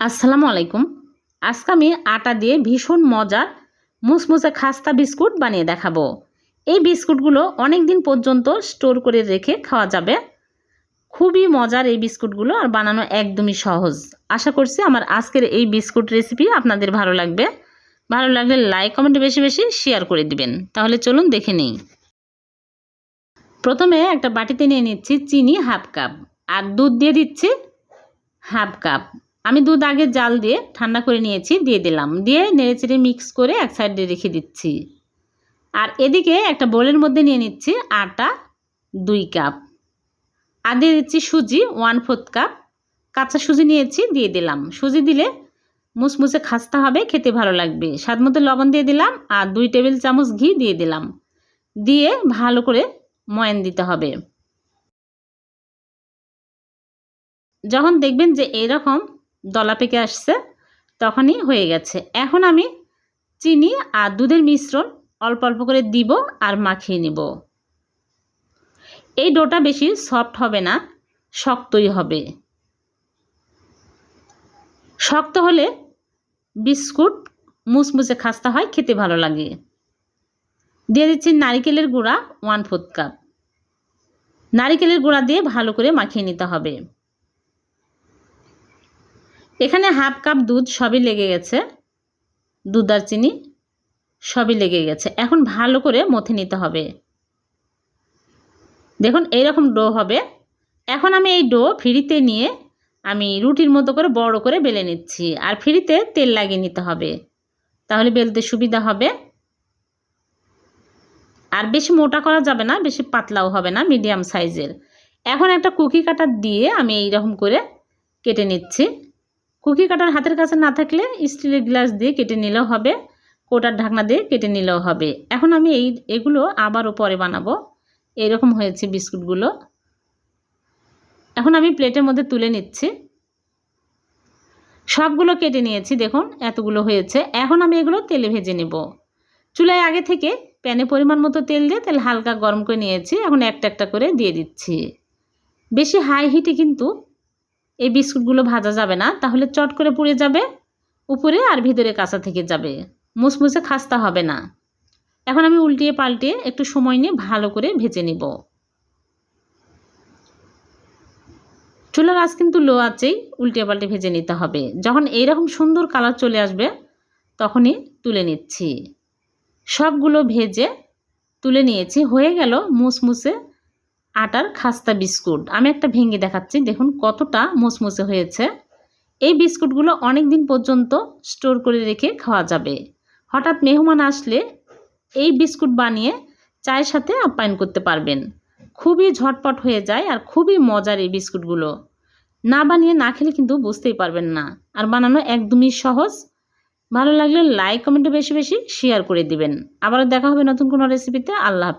আসসালামু আলাইকুম। আজকে আমি আটা দিয়ে ভীষণ মজার মুসমুসে খাস্তা বিস্কুট বানিয়ে দেখাবো। এই বিস্কুটগুলো অনেক দিন পর্যন্ত স্টোর করে রেখে খাওয়া যাবে। খুবই মজার এই বিস্কুটগুলো আর বানানো একদমই সহজ। আশা করছি আমার আজকের এই বিস্কুট রেসিপি আপনাদের ভালো লাগবে। ভালো লাগলে লাইক, কমেন্ট বেশি বেশি শেয়ার করে দিবেন। তাহলে চলুন দেখে নিই। প্রথমে একটা বাটিতে নিয়ে নিচ্ছি চিনি হাফ কাপ। আর দুধ দিয়ে দিচ্ছি হাফ কাপ। আমি দুধ আগে জাল দিয়ে ঠান্ডা করে নিয়েছি, দিয়ে দিলাম। দিয়ে নেড়েচেড়ে মিক্স করে এক সাইডে রেখে দিচ্ছি। আর এদিকে একটা বোলের মধ্যে নিয়ে নিচ্ছি আটা দুই কাপ আর দিয়ে দিচ্ছি সুজি ওয়ান ফোর্থ কাপ কাঁচা সুজি নিয়েছি, দিয়ে দিলাম। সুজি দিলে মুসমুসে খাস্তা হবে, খেতে ভালো লাগবে। স্বাদ মতো লবণ দিয়ে দিলাম আর দুই টেবিল চামচ ঘি দিয়ে দিলাম। দিয়ে ভালো করে ময়ান দিতে হবে। যখন দেখবেন যে এইরকম দলা পেকে আসছে, তখনই হয়ে গেছে। এখন আমি চিনি আর দুধের মিশ্রণ অল্প অল্প করে দিব আর মাখিয়ে নিব। এই ডোটা বেশি সফট হবে না, শক্তই হবে। শক্ত হলে বিস্কুট, মুসমুসে খাস্তা হয়, খেতে ভালো লাগে। দিয়ে দিচ্ছি নারিকেলের গুঁড়া ওয়ান ফোর্থ কাপ নারিকেলের গুঁড়া দিয়ে ভালো করে মাখিয়ে নিতে হবে। এখানে হাফ কাপ দুধ সবই লেগে গেছে। দুধ আর চিনি সবই লেগে গেছে। এখন ভালো করে মথে নিতে হবে। দেখুন, এইরকম ডো হবে। এখন আমি এই ডো ফ্রিতে নিয়ে আমি রুটির মতো করে বড় করে বেলে নিচ্ছি। আর ফ্রিতে তেল লাগিয়ে নিতে হবে। তাহলে বেলতে সুবিধা হবে। আর বেশি মোটা করা যাবে না, বেশি পাতলাও হবে না, মিডিয়াম সাইজের। এখন একটা কুকি কাটার দিয়ে আমি এই রকম করে কেটে নিচ্ছি। কুকি কাটার হাতের কাছে না থাকলে স্টিলের গ্লাস দিয়ে কেটে নিলেও হবে, কোটার ঢাকনা দিয়ে কেটে নিলেও হবে। এখন আমি এই, এগুলো আবারও পরে বানাবো। এইরকম হয়েছে বিস্কুটগুলো। এখন আমি প্লেটের মধ্যে তুলে নিচ্ছি। সবগুলো কেটে নিয়েছি, দেখুন, এতগুলো হয়েছে। এখন আমি এগুলো তেলে ভেজে নেব। চুলায় আগে থেকে প্যানে পরিমাণ মতো তেল দিয়ে তেল হালকা গরম করে নিয়েছি। এখন একটা একটা করে দিয়ে দিচ্ছি। বেশি হাই হিটে কিন্তু এই বিস্কুটগুলো ভাজা যাবে না, তাহলে চট করে পুড়ে যাবে, উপরে আর ভিতরে কাঁচা থেকে যাবে। মুসমুসে খাস্তা হবে না। এখন আমি উল্টিয়ে পাল্টিয়ে একটু সময় নিয়ে ভালো করে ভেজে নিব। চুলার আঁচ কিন্তু লো আছেই উল্টে পাল্টে ভেজে নিতে হবে। যখন এইরকম সুন্দর কালার চলে আসবে, তখনই তুলে নিচ্ছি। সবগুলো ভেজে তুলে নিয়েছি। হয়ে গেল মুসমুসে আটার খাস্তা বিস্কুট। আমি একটা ভেঙে দেখাচ্ছি। দেখুন কতটা মুসমুসে হয়েছে। এই বিস্কুটগুলো অনেক দিন পর্যন্ত স্টোর করে রেখে খাওয়া যাবে। হঠাৎ মেহমান আসলে এই বিস্কুট বানিয়ে চায়ের সাথে আপ্যায়ন করতে পারবেন। খুবই ঝটপট হয়ে যায় আর খুবই মজার এই বিস্কুটগুলো। না বানিয়ে না খেলে কিন্তু বুঝতেই পারবেন না। আর বানানো একদমই সহজ। ভালো লাগলে লাইক কমেন্টে বেশি বেশি শেয়ার করে দিবেন। আবারও দেখা হবে নতুন কোনো রেসিপিতে আল্লাহ